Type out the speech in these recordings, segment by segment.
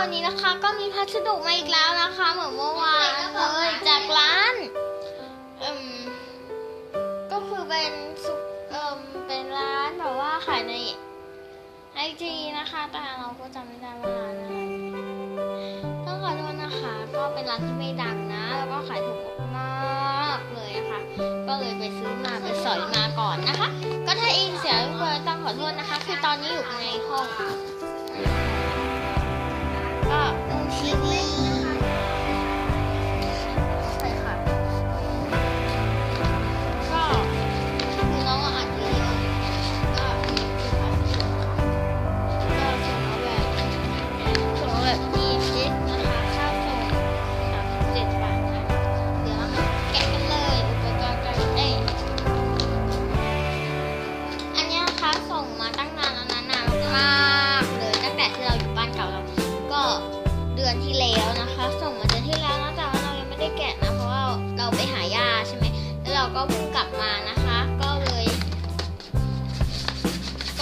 วันนี้นะคะก็มีพัสดุมาอีกแล้วนะคะ เหมือนเมื่อวานเลยจากร้านก็คือเป็นซุปเอ่มเป็นร้านแบบว่าขายในไอจีนะคะ แต่เราก็จำไม่ได้ว่าร้านอะไรต้องขอโทษนะคะ ก็เป็นร้านที่ไม่ดังนะ แล้วก็ขายถูกมากๆเลยนะคะ ก็เลยไปซื้อมาไปสอยมาก่อนนะคะ ก็ถ้าอินเสียก็ต้องขอโทษนะคะ คือตอนนี้อยู่ในห้องค่ะ ดู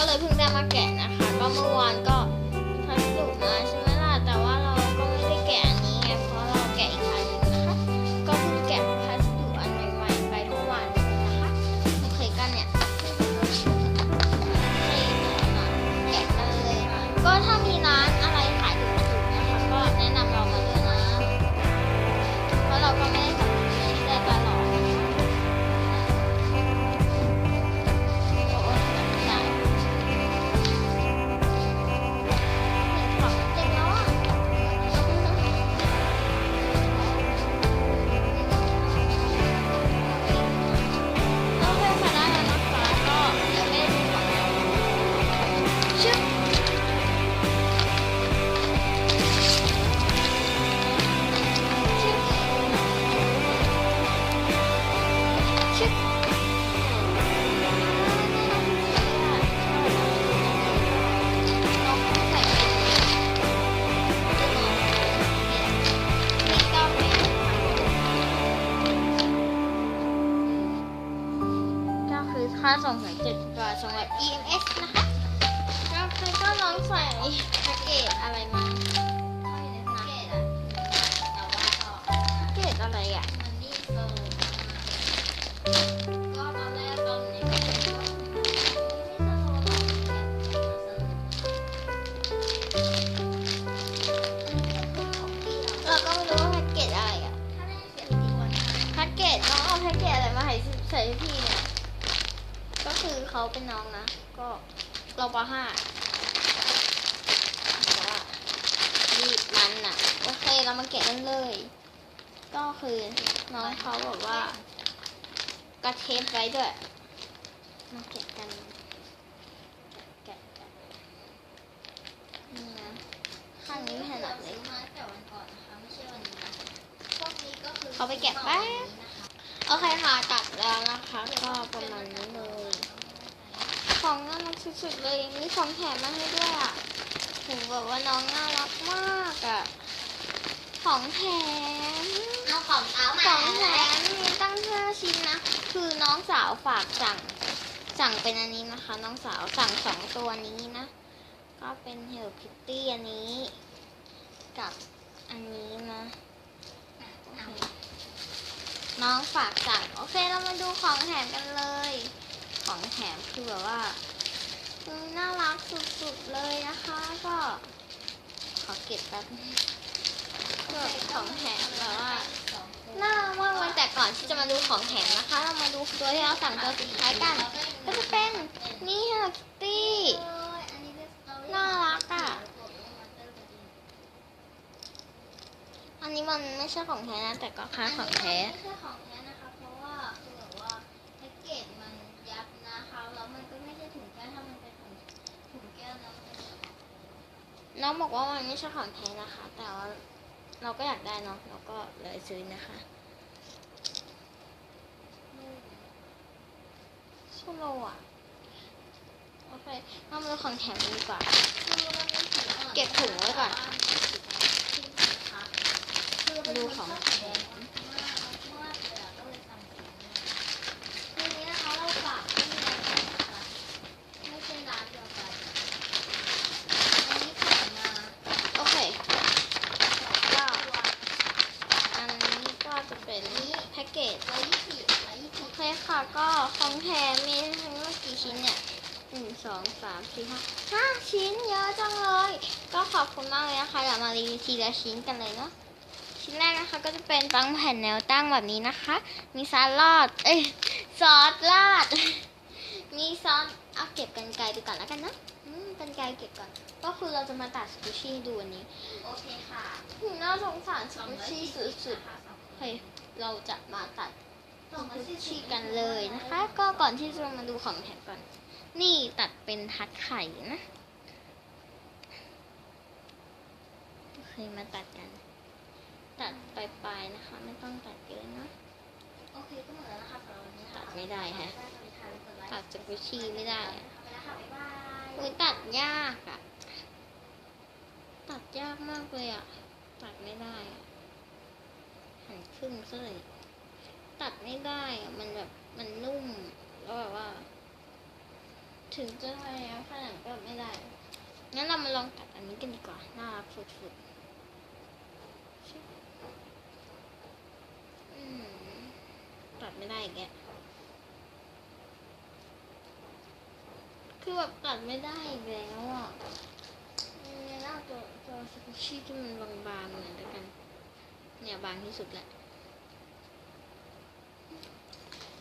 เลยเพิ่งได้มาแกะนะคะ ก็เมื่อวานก็พัสดุมาใช่ไหม ค่าส่งถึงเจ็ดบาทส่งแบบ EMS นะคะก็คือก็ลองใส่แพ็กเกจอะไรมานะแพ็กเกจอะไรอะก็ตอนแรกตอนนี้ก็เป็นเราก็ไม่รู้แพ็กเกจอะไรอะแพ็กเกจน้องเอาแพ็กเกจอะไรมาให้ใส่พี่ คือเขาเป็นน้องนะ ก็เราปห้าแต่ว่ารีบมันอะโอเคเรามาแกะกันเลย ก็คือน้องเขาบอกว่ากระเทปไว้ด้วยมาแกะกันแกะแกะนี่นะข้างนี้ไม่ถนัดเลยเขาไปแกะแป๊บโอเคค่ะตัดแล้วนะคะ ก็ประมาณนี้เลย ของน่ารักสุดๆเลยมีของแถมมาให้ด้วยอะถึงแบบว่าน้องน่ารักมากอะ ของแถม เอาของเท้ามาของแถมมีตั้งห้าชิ้นนะ คือน้องสาวฝากสั่ง สั่งเป็นอันนี้นะคะ น้องสาวสั่งสองตัวนี้นะ ก็เป็น Hello Kitty อันนี้ กับอันนี้นะโอเคน้องฝากสั่ง โอเค เรามาดูของแถมกันเลย ของแถมคือแบบว่าน่ารักสุดๆเลยนะคะ ก็ ขอเก็บแป๊บนึงก็ของแถมแบบว่าน่ารักมากเลยแต่ก่อนที่จะมาดูของแถมนะคะ เรามาดูตัวที่เราสั่งตัวสุดท้ายกัน ก็จะเป็นนี่ฮะคิตตี้น่ารักอะอันนี้มันไม่ใช่ของแท้นะแต่ก็ค่าของแท้ น้องบอกว่ามันไม่ใช่ของแท้นะคะ แต่ว่าเราก็อยากได้เนาะเราก็เลยซื้อนะคะชั่วโลอะโอเคเรามาดูของแถมดีกว่าเป็นสีอ่อนเก็บถุงไว้ก่อน คือมัน ดู ไม่ ของ ชอบ แถ แด ม งมากมากเลยอะก็เลยสั่งสีนี้ทีนี้นะคะเราฝากที่ร้านนะคะไม่ใช่ร้านเดียวกันอันนี้ขายมา โอเค องสามสี่ห้าห้าชิ้นเยอะจังเลย ก็ขอบคุณมากเลยนะคะเดี๋ยวมารีวิวทีละชิ้นกันเลยเนาะชิ้นแรกนะคะก็จะเป็นปังแผ่นแนวตั้งแบบนี้นะคะ มีซอสลอด เอ้ยซอสลาด มีซอสเอาเก็บกันไกลไปก่อนแล้วกันเนาะอืมกันไกลเก็บก่อน ก็คือเราจะมาตัดสกูชี่ให้ดูวันนี้ โอเคค่ะถึงน่าสงสารสกูชี่สุดๆ เฮ้ย เราจะมาตัดสองร้อยสกูสี่สิชี่บกันเลยนะคะ ก็ก่อนที่จะมาดูของแถมก่อน นี่ตัดเป็นทัดไข่นะโอเคมาตัดกัน ตัดปลายๆนะคะ ไม่ต้องตัดเยอะนะโอเคก็หมดแล้วนะคะสำหรับวันนี้นะคะตัดไม่ได้ฮะตัตัดดสกูชี่ไม่ได้อะไปแล้วค่ะบ๊ายบายอุ้ยตัดยากอะตัดยากมากเลยอะตัดไม่ได้อะหันครึ่งซะเลยตัดไม่ได้อะมันแบบมันนุ่มแล้วแบบว่า ถึงจะพยายามขนาดก็ไม่ได้ งั้นเรามาลองตัดอันนี้กันดีกว่า น่ารักสุดๆตัดไม่ได้อีกแกคือแบบตัดไม่ได้อีกแล้วอะงั้นเอาตัวตัวสกูชี่ที่มันบางๆเหน่อยแล้วกัน เนี่ยบางที่สุดแหละ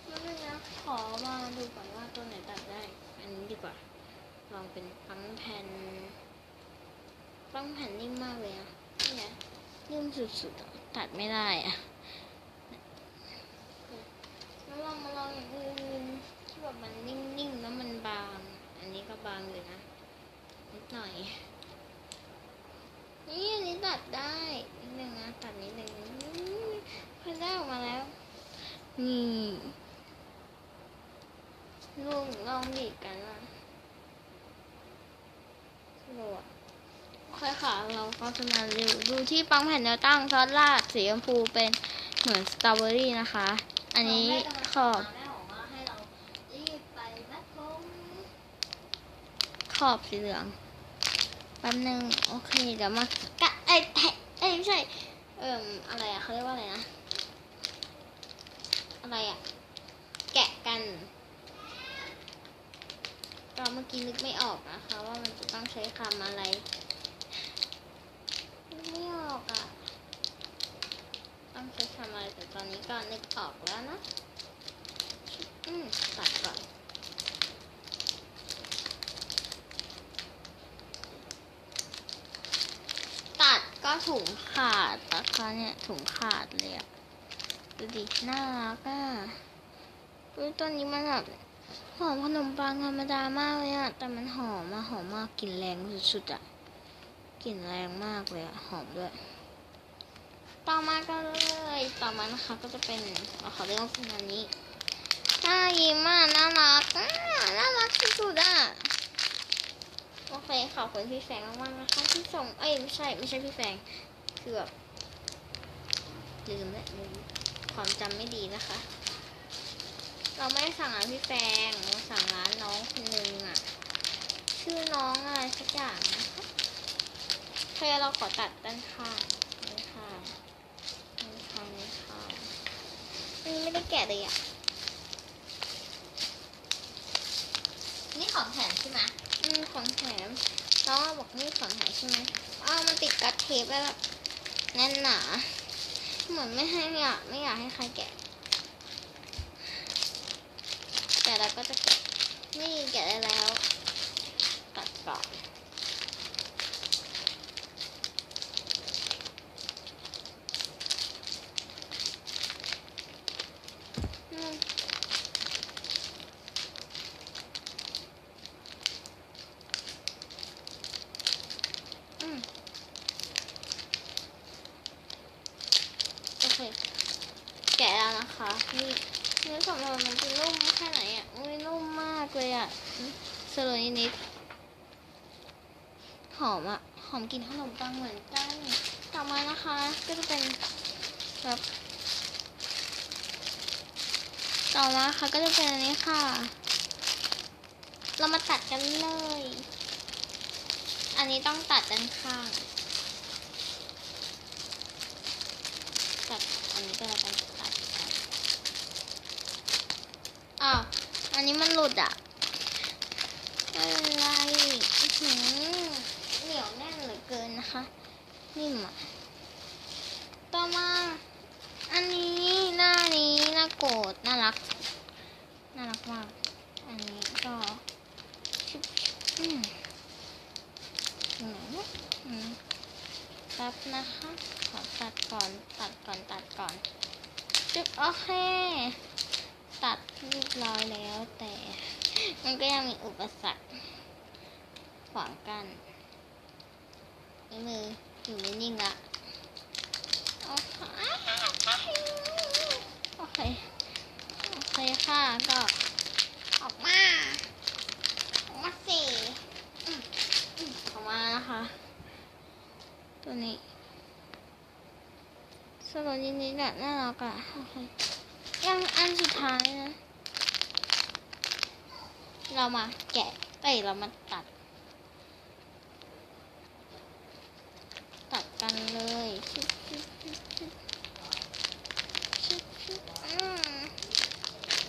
แล้วนะขอมาดูก่อนว่าตัวไหนตัดได้ อันนี้ดีกว่า ลองเป็นปังแผ่นปังแผ่นนิ่มมากเลยอะเนี่ยนิ่มสุดๆตัดไม่ได้อะแล้วลองมาลองอย่างอื่นที่แบบมันนิ่มๆแล้วมันบาง อันนี้ก็บางอยู่นะนิดหน่อย นี่อันนี้ตัดได้นิดนึงนะตัดนิดนึงพอได้ออกมาแล้วนี่ ลุงลองดีกันนะโหลดโอเคค่ะเราก็จะมารีวิวดูที่ปังแผ่นแนวตั้งซอสราดสีชมพูเป็นเหมือนสตรอเบอรี่นะคะ อันนี้ขอบขอบสีเหลืองแป๊บนึงโอเค เดี๋ยวมากะเอ้ยแทะเอ้ยไม่ใช่ เอิ่มอะไรอะเขาเรียกว่าอะไรนะ อะไรอะแกะกัน เราเมื่อกี้นึกไม่ออกนะคะ ว่ามันจะต้องใช้คำอะไรนึกไม่ออกอะต้องใช้คำอะไรแต่ตอนนี้ก็นึกออกแล้วนะ อืมตัดก่อนตัดก็ถุงขาดนะคะเนี่ยถุงขาดเลยอะดูดิน่ารักอะดูตัวนี้มันแบบ หอมขนมปังธรรมดามากเลยอะแต่มันหอมอะหอมมากกลิ่นแรงสุดๆอะกลิ่นแรงมากเลยอะหอมด้วย ต่อมาก็เลยต่อมานะคะก็จะเป็นเอาขอเรียกว่าเป็นอันนี้น่ายิ้มมากน่ารักอะน่ารักสุดๆอะโอเคขอบคุณพี่แฟงมากๆนะคะที่ส่งเอ้ยไม่ใช่ไม่ใช่พี่แฟงคือแบบลืมแล้วลืมความจำไม่ดีนะคะ เราไม่ได้สั่งร้านพี่แฟงเราสั่งร้านน้องคนนึงอะ ชื่อน้องอะไรสักอย่างนะคะโอเคเราขอตัดด้านข้างด้านข้างด้านข้างด้านข้างอันนี้ไม่ได้แกะเลยอะ นี่ของแถมใช่ไหมอืมของแถมน้องบอกนี่ของแถมใช่ไหมอ้าวมันติดกัดเทปแล้วแบบแน่นหนา เหมือนไม่ให้อยากไม่อยากให้ใครแกะ แต่เรา ก็จะนี่แกะได้แล้วตัดก่อนอืมอืมโอเคแกะแล้วนะคะนี่ เนื้อของเรามันจะนุ่มแค่ไหนอะอุ้ยนุ่มมากเลยอะสโลว์นิดหอมอะ หอมกลิ่นขนมปังเหมือนกัน ต่อมานะคะ ก็จะเป็นแบบต่อมาค่ะก็จะเป็นอันนี้ค่ะ เรามาตัดกันเลย อันนี้ต้องตัดด้านข้าง ตัดอันนี้ก็แล้วกันตัดตัด อ้าวอันนี้มันหลุดอะเอ้ยหืมเหนียวแน่นเหลือเกินนะคะนิ่มอะต่อมาอันนี้หน้านี้หน้าโกรธน่ารักน่ารักมากอันนี้ก็ชุบอืมหนเนี่ยอืมครับนะคะขอตัดก่อนตัดก่อนตัดก่อนจุบโอเค ตัดเรียบร้อยแล้วแต่มันก็ยังมีอุปสรรคขวางกันมืออยู่ไม่นิ่งละโอเคโอเคโอเคค่ะก็ออกมาออกมาสิออกมานะคะ ตัวนี้สโลนิดๆอะน่ารักอะโอเค ยังอันสุดท้ายนะ เรามาแกะเอ้ยเรามาตัด ตัดกันเลยชุบชุบชุบชุบชุบชุบอืม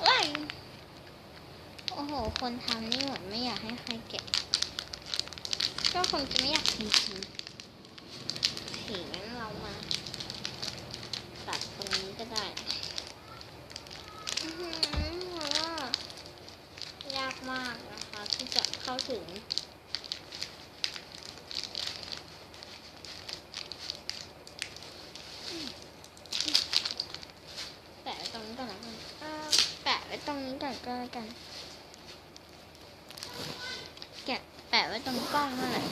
เอ้ยโอ้โห คนทำนี่เหมือนไม่อยากให้ใครแกะ ก็คงจะไม่อยากทีทีถีงั้นเรามา ตัดตรงนี้ก็ได้ อือหือเพราะว่ายากมากนะคะ ที่จะเข้าถึง แปะไว้ตรงนี้ก่อนแล้วกันเอ่อแปะไว้ตรงนี้ก่อนก็แล้วกัน แกะแปะ ไว้ตรงกล้องนั่นแหละ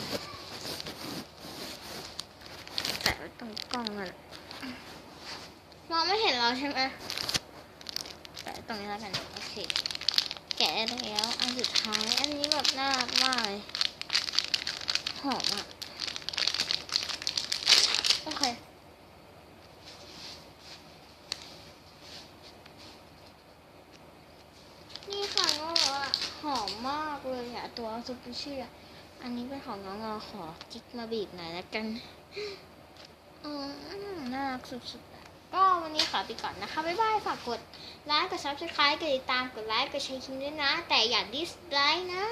แปะไว้ตรงกล้องนั่นแหละมองไม่เห็นเราใช่ไหมแปะตรงนี้แล้วกันโอเคแกะได้แล้ว อันสุดท้าย อันนี้แบบน่ารักมากเลยหอมอะ โอเคนี่ค่ะก็แบบว่าหอมมากเลยอะตัวซุปเปอร์เชื่อ อันนี้เป็นของน้องเราขอจิ๊กมาบีบหน่อยแล้วกันอืมน่ารักสุดๆก็วันนี้ขอไปก่อนนะคะ บ๊ายบาย ฝากกดไลค์ กดซับสไครต์กดติดตาม กดไลค์ กดแชร์คลิปด้วยนะ แต่อย่าดิสไลค์นะ